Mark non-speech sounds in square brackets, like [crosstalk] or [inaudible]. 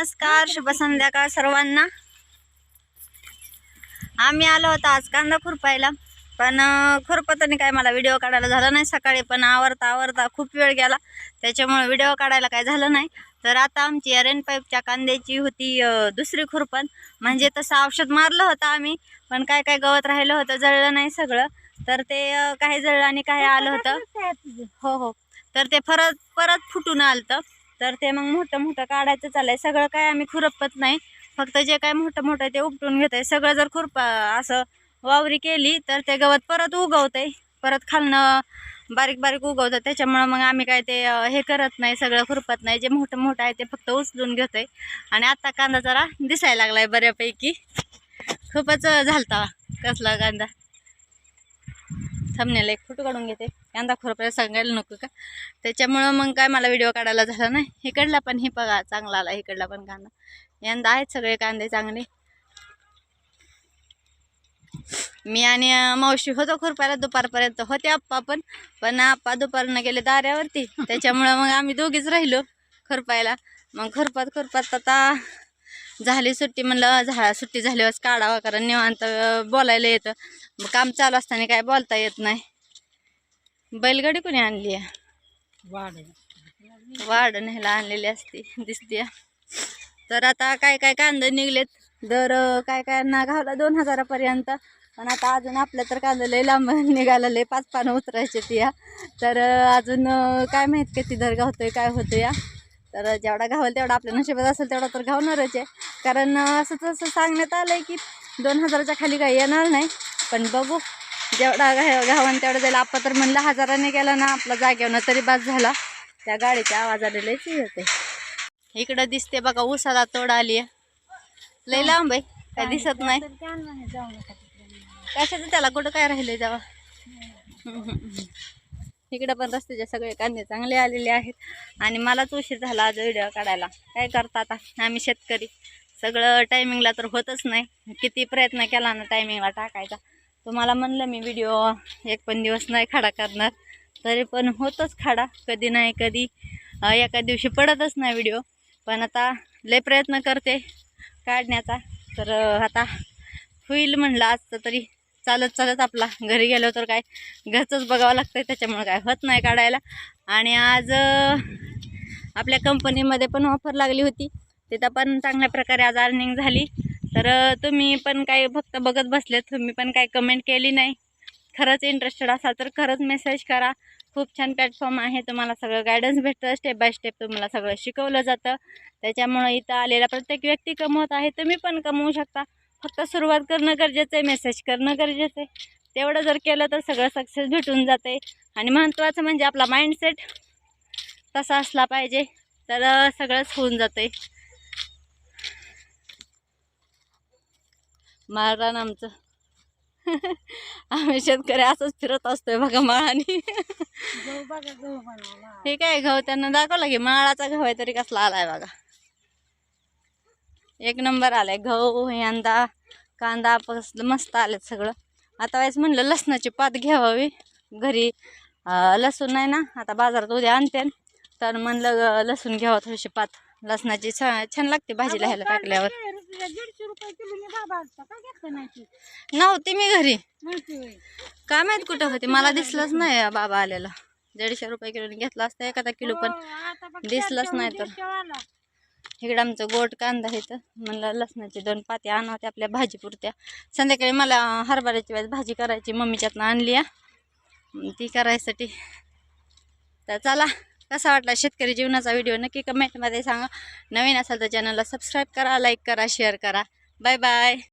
नमस्कार शुभ संध्याकाळ सर्वांना. आम्ही आलो होतो आज कांदा खुरपायला पण खुरपताने काय मला व्हिडिओ काढायला झाला नाही सकाळी पण आवरता आवरता खूप वेळ गेला. त्याच्यामुळे व्हिडिओ काढायला काय झालं नाही. तर आता आमची एरेन पाईपच्या कांद्याची होती दुसरी खुरपण. म्हणजे तसं औषध मारलं होतं आम्ही पण काय काय गवत राहिलं होतं जळलं नाही सगळं. तर ते काही जळलं आणि काही आलं होतं. हो हो. तर ते परत परत फुटून आलं तर ते मग मोठं मोठं काढायचं चाललंय. सगळं काय आम्ही खुरपत नाही. फक्त जे काय मोठं मोठं आहे ते उपटून घेत आहे सगळं जर खुरपा असं वावरी केली तर ते गवत परत उगवतंय. परत खालनं बारीक बारीक उगवतं त्याच्यामुळं मग आम्ही काय ते हे करत नाही सगळं खुरपत नाही. जे मोठं मोठं आहे ते फक्त उचलून घेतोय. आणि आत्ता कांदा जरा दिसायला लागला आहे बऱ्यापैकी. खूपच झालता कसला कांदा. थांबण्याला एक फोटो काढून घेते. कांदा खोरपायला सांगायला नको का? त्याच्यामुळं मग काय मला व्हिडिओ काढायला झाला नाही. इकडला पण हे बघा चांगला आला इकडला पण कांदा यंदा आहेत सगळे कांदे चांगले. मी आणि मावशी होतो खुरपायला दुपारपर्यंत होते आप्पा पण. पण आप्पा दुपारनं गेले दाऱ्यावरती. त्याच्यामुळं मग आम्ही दोघीच राहिलो खुरपायला. मग खुरपात खुरपात आता झाली सुट्टी म्हणलं झा सुट्टी झाल्यावर काढावं कारण निवांत बोलायला येतं. मग काम चालू असताना काय बोलता येत नाही. बैलगाडी कोणी आणली आहे? वाढ न्यायला आणलेली असते दिसते तर आता काय काय कांदे निघलेत. दर काय काय ना घावला दोन हजारापर्यंत. पण आता अजून आपलं तर कांदा लय लांब [laughs] निघालं लय पाच पानं उतरायचे ती या तर अजून काय माहीत किती दर गावतोय काय होतं या तर जेवढा घावल तेवढा आपल्या नशिबात असेल तेवढा तर घावणारच आहे. कारण असं तसं सांगण्यात आलं आहे की दोन हजाराच्या खाली काही येणार नाही. पण बघू जेवढा घावन तेवढं जाईल. आपण तर म्हणलं हजाराने गेला ना आपला जागेवनं तरी बाद झाला. त्या गाडीच्या आवाजाने लयच येते इकडं दिसते बघा उसाला तोड आली आहे. लय लांब आहे. काय दिसत नाही. कशाचं त्याला कुठं काय राहिलंय तेव्हा इकडं पण रस्त्याचे सगळे कांदे चांगले आलेले आहेत. आणि मलाच उशीर झाला आज व्हिडिओ काढायला. काय करता आता? आम्ही शेतकरी. सगळं टायमिंगला तर होतच नाही. किती प्रयत्न केला ना टायमिंगला टाकायचा. तुम्हाला म्हणलं मी व्हिडिओ एक पण दिवस नाही खडा करणार. तरी पण होतच खडा. कधी नाही कधी एका दिवशी पडतच नाही व्हिडिओ पण आता लय प्रयत्न करते काढण्याचा. तर आता होईल म्हणलं आज तरी चालत चालत आपला घरी गेलो तर काय घरचंच बघावं लागतं त्याच्यामुळे काय होत नाही काढायला. आणि आज आपल्या कंपनीमध्ये पण ऑफर लागली होती. तिथं पण चांगल्या प्रकारे आज अर्निंग झाली. तर तुम्ही पण काय फक्त बघत बसले तुम्ही पण काय कमेंट केली नाही. खरंच इंटरेस्टेड असाल तर खरंच मेसेज करा. खूप छान प्लॅटफॉर्म आहे. तुम्हाला सगळं गायडन्स भेटतं. स्टेप बाय स्टेप तुम्हाला सगळं शिकवलं जातं. त्याच्यामुळं इथं आलेला प्रत्येक व्यक्ती कमवत आहे. तुम्ही पण कमवू शकता. फक्त सुरुवात करणं गरजेचं आहे. मेसेज करणं गरजेचं आहे. तेवढं जर केलं तर सगळं सक्सेस भेटून जाते. आणि महत्त्वाचं म्हणजे आपला माइंडसेट तसा असला पाहिजे. तर सगळंच होऊन जाते माळरान आमचं. आम्ही शेतकरी असंच फिरत असतोय बघा माळाने. हे काय गहू? त्यांना दाखवलं की माळाचा गहू आहे तरी कसला आलाय बघा. एक नंबर आलाय. गहू यंदा कांदा कसलं मस्त आलेत सगळं. आता वेळेस म्हणलं लसणाची पात घ्यावी घरी लसूण नाही ना आता बाजारात उद्या आणते. तर म्हणलं लसूण घ्यावं थोडीशी पात. लसणाची छान छान लागते भाजीला ह्याला टाकल्यावर. दीडशे रुपये किलो बाबा असता. काय घेतलं नाही ती नव्हती मी घरी. माहिती होय. काय माहीत कुठं होती? मला दिसलंच नाही बाबा आलेला. दीडशे रुपये किलोने घेतला असता एखादा किलो पण हो, आता बघ दिसलंच चारशे नाही तर. दीडशे वाला. इकडं आमचं गोट कांदा आहे तर म्हणलं लसणाची दोन पात्या आणावत्या आपल्या भाजी पुरत्या संध्याकाळी मला हरभऱ्याची वेळेस भाजी करायची. मम्मीच्यातनं आणली. ती करायसाठी. तर चला. कसा वाटला शेतकरी जीवनाचा व्हिडिओ नक्की कमेंटमध्ये सांगा. नवीन असाल तर चॅनलला सबस्क्राईब करा लाईक करा शेअर करा. Bye bye